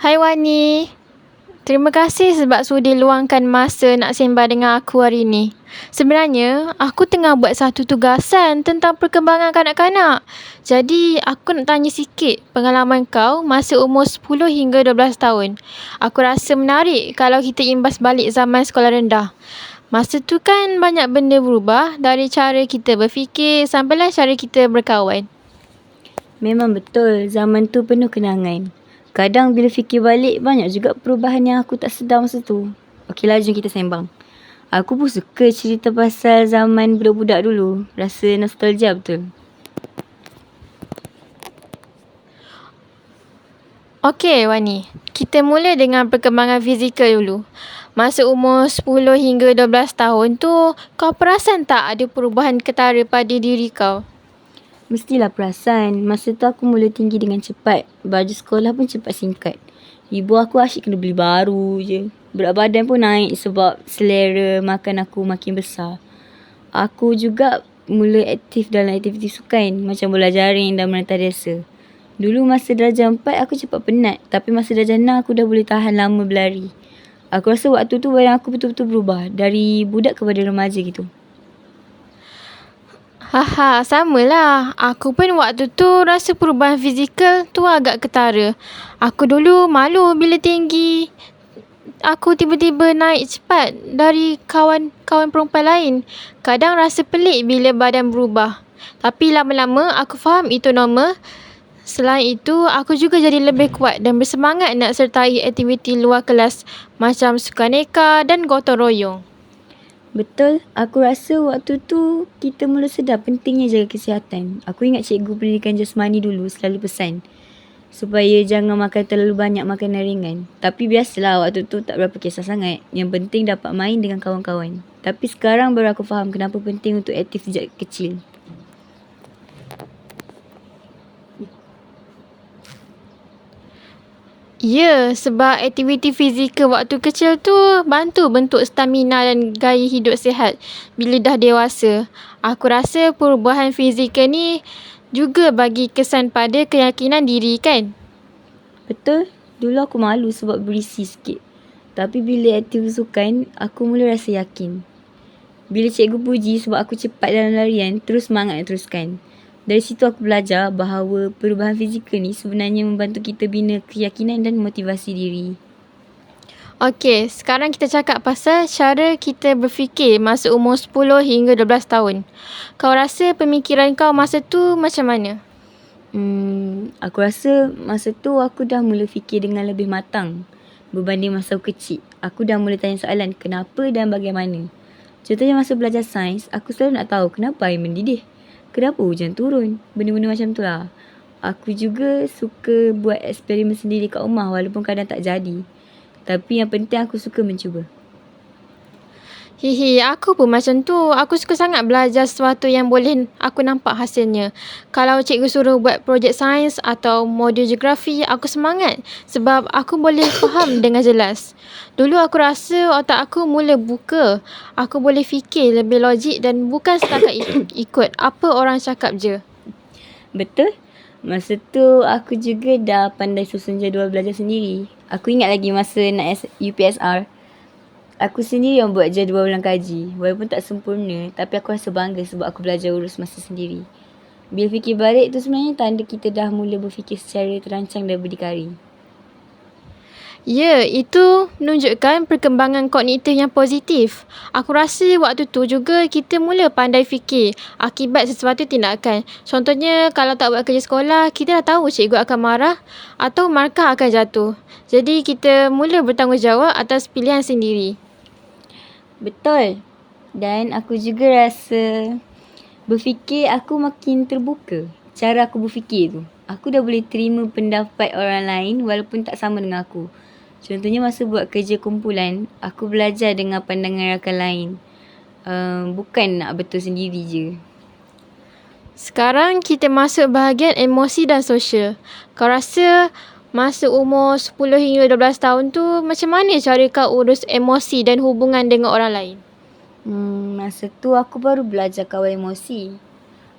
Hai Wani. Terima kasih sebab sudi luangkan masa nak sembang dengan aku hari ni. Sebenarnya, aku tengah buat satu tugasan tentang perkembangan kanak-kanak. Jadi, aku nak tanya sikit pengalaman kau masa umur 10 hingga 12 tahun. Aku rasa menarik kalau kita imbas balik zaman sekolah rendah. Masa tu kan banyak benda berubah dari cara kita berfikir sampailah cara kita berkawan. Memang betul, zaman tu penuh kenangan. Kadang bila fikir balik, banyak juga perubahan yang aku tak sedar masa tu. Okeylah, jom kita sembang. Aku pun suka cerita pasal zaman budak-budak dulu. Rasa nostalgia betul. Okey Wani, kita mula dengan perkembangan fizikal dulu. Masa umur 10 hingga 12 tahun tu, kau perasan tak ada perubahan ketara pada diri kau? Mestilah perasan. Masa tu aku mula tinggi dengan cepat. Baju sekolah pun cepat singkat. Ibu aku asyik kena beli baru je. Berat badan pun naik sebab selera makan aku makin besar. Aku juga mula aktif dalam aktiviti sukan macam bola jaring dan menantang Dulu masa darjah 4 aku cepat penat tapi masa darjah 6 aku dah boleh tahan lama berlari. Aku rasa waktu tu badan aku betul-betul berubah dari budak kepada remaja gitu. Haha, samalah. Aku pun waktu tu rasa perubahan fizikal tu agak ketara. Aku dulu malu bila tinggi aku tiba-tiba naik cepat dari kawan-kawan perempuan lain. Kadang rasa pelik bila badan berubah. Tapi lama-lama aku faham itu normal. Selain itu, aku juga jadi lebih kuat dan bersemangat nak sertai aktiviti luar kelas macam sukaneka dan gotong royong. Betul, aku rasa waktu tu kita mula sedar pentingnya jaga kesihatan. Aku ingat cikgu pendidikan jasmani dulu selalu pesan supaya jangan makan terlalu banyak makanan ringan. Tapi biasalah waktu tu tak berapa kisah sangat. Yang penting dapat main dengan kawan-kawan. Tapi sekarang baru aku faham kenapa penting untuk aktif sejak kecil. Ya, sebab aktiviti fizikal waktu kecil tu bantu bentuk stamina dan gaya hidup sihat bila dah dewasa. Aku rasa perubahan fizikal ni juga bagi kesan pada keyakinan diri kan? Betul. Dulu aku malu sebab berisi sikit. Tapi bila aktif sukan, aku mula rasa yakin. Bila cikgu puji sebab aku cepat dalam larian, terus semangat nak teruskan. Dari situ aku belajar bahawa perubahan fizikal ni sebenarnya membantu kita bina keyakinan dan motivasi diri. Okey, sekarang kita cakap pasal cara kita berfikir masa umur 10 hingga 12 tahun. Kau rasa pemikiran kau masa tu macam mana? Hmm, aku rasa masa tu aku dah mula fikir dengan lebih matang berbanding masa aku kecil. Aku dah mula tanya soalan kenapa dan bagaimana. Contohnya masa belajar sains, aku selalu nak tahu kenapa air mendidih. Kenapa hujan turun. Benda-benda macam tu lah. Aku juga suka buat eksperimen sendiri kat rumah walaupun kadang tak jadi. Tapi yang penting aku suka mencuba. Hihi, aku pun macam tu. Aku suka sangat belajar sesuatu yang boleh aku nampak hasilnya. Kalau cikgu suruh buat projek sains atau modul geografi, aku semangat sebab aku boleh faham dengan jelas. Dulu aku rasa otak aku mula buka. Aku boleh fikir lebih logik dan bukan setakat ikut apa orang cakap je. Betul. Masa tu aku juga dah pandai susun jadual belajar sendiri. Aku ingat lagi masa nak UPSR. Aku sendiri yang buat jadual ulang kaji. Walaupun tak sempurna, tapi aku rasa bangga sebab aku belajar urus masa sendiri. Bila fikir balik tu sebenarnya tanda kita dah mula berfikir secara terancang dan berdikari. Ya, itu menunjukkan perkembangan kognitif yang positif. Aku rasa waktu tu juga kita mula pandai fikir akibat sesuatu tindakan. Contohnya, kalau tak buat kerja sekolah, kita dah tahu cikgu akan marah atau markah akan jatuh. Jadi, kita mula bertanggungjawab atas pilihan sendiri. Betul. Dan aku juga rasa berfikir aku makin terbuka. Cara aku berfikir tu. Aku dah boleh terima pendapat orang lain walaupun tak sama dengan aku. Contohnya masa buat kerja kumpulan, aku belajar dengan pandangan rakan lain. Uh, bukan nak betul sendiri je. Sekarang kita masuk bahagian emosi dan sosial. Kau rasa masa umur 10 hingga 12 tahun tu macam mana cara kau urus emosi dan hubungan dengan orang lain? Hmm, masa tu aku baru belajar kawal emosi.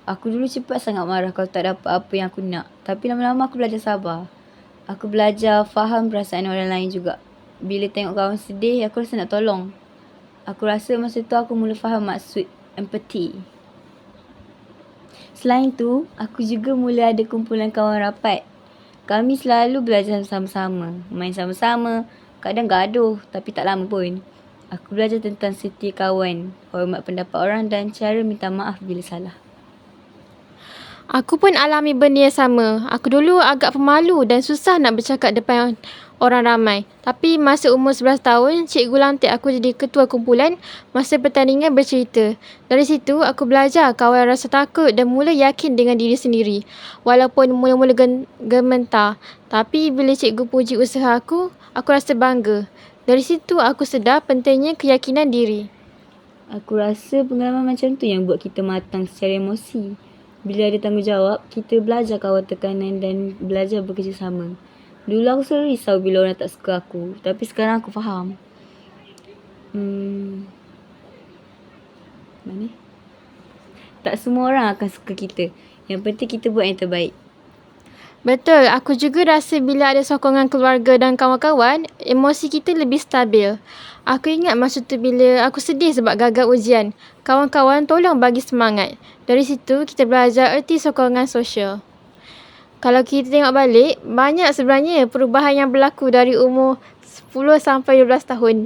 Aku dulu cepat sangat marah kalau tak dapat apa yang aku nak. Tapi lama-lama aku belajar sabar. Aku belajar faham perasaan orang lain juga. Bila tengok kawan sedih, aku rasa nak tolong. Aku rasa masa tu aku mula faham maksud empathy. Selain tu, aku juga mula ada kumpulan kawan rapat. Kami selalu belajar sama-sama, main sama-sama, kadang gaduh tapi tak lama pun. Aku belajar tentang setia kawan, hormat pendapat orang dan cara minta maaf bila salah. Aku pun alami benda yang sama. Aku dulu agak pemalu dan susah nak bercakap depan orang ramai. Tapi masa umur 11 tahun, cikgu lantik aku jadi ketua kumpulan masa pertandingan bercerita. Dari situ, aku belajar kawal rasa takut dan mula yakin dengan diri sendiri. Walaupun mula-mula gementar. Tapi bila cikgu puji usaha aku, aku rasa bangga. Dari situ, aku sedar pentingnya keyakinan diri. Aku rasa pengalaman macam tu yang buat kita matang secara emosi. Bila ada tanggungjawab, kita belajar kawal tekanan dan belajar bekerjasama. Dulu aku selalu risau bila orang tak suka aku. Tapi sekarang aku faham. Hmm. Mana? Tak semua orang akan suka kita. Yang penting kita buat yang terbaik. Betul, aku juga rasa bila ada sokongan keluarga dan kawan-kawan, emosi kita lebih stabil. Aku ingat masa tu bila aku sedih sebab gagal ujian. Kawan-kawan tolong bagi semangat. Dari situ, kita belajar erti sokongan sosial. Kalau kita tengok balik, banyak sebenarnya perubahan yang berlaku dari umur 10 sampai 12 tahun.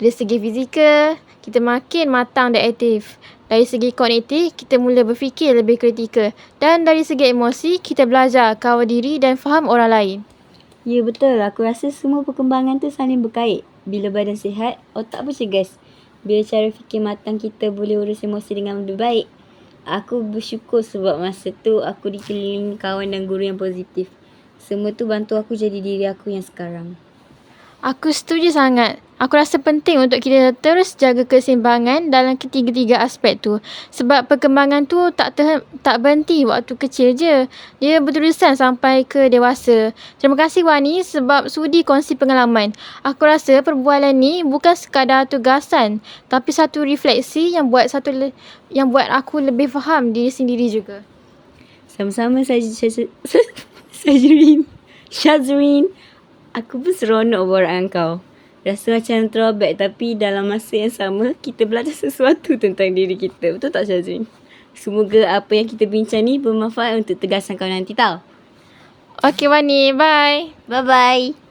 Dari segi fizikal, kita makin matang dan aktif. Dari segi kognitif, kita mula berfikir lebih kritikal. Dan dari segi emosi, kita belajar kawal diri dan faham orang lain. Ya betul, aku rasa semua perkembangan tu saling berkait. Bila badan sihat, otak pun cergas. Bila cara fikir matang kita boleh urus emosi dengan lebih baik. Aku bersyukur sebab masa tu aku dikelilingi kawan dan guru yang positif. Semua tu bantu aku jadi diri aku yang sekarang. Aku setuju sangat. Aku rasa penting untuk kita terus jaga keseimbangan dalam ketiga-tiga aspek tu. Sebab perkembangan tu tak ter, tak berhenti waktu kecil je. Dia berterusan sampai ke dewasa. Terima kasih Wani sebab sudi kongsi pengalaman. Aku rasa perbualan ni bukan sekadar tugasan, tapi satu refleksi yang buat satu le, yang buat aku lebih faham diri sendiri juga. Sama-sama saya Syazrin. Syazrin. Aku pun seronok borak dengan kau. Rasa macam throwback tapi dalam masa yang sama kita belajar sesuatu tentang diri kita. Betul tak Syazrin? Semoga apa yang kita bincang ni bermanfaat untuk tegasan kau nanti tau. Okey Wani, bye. Bye-bye.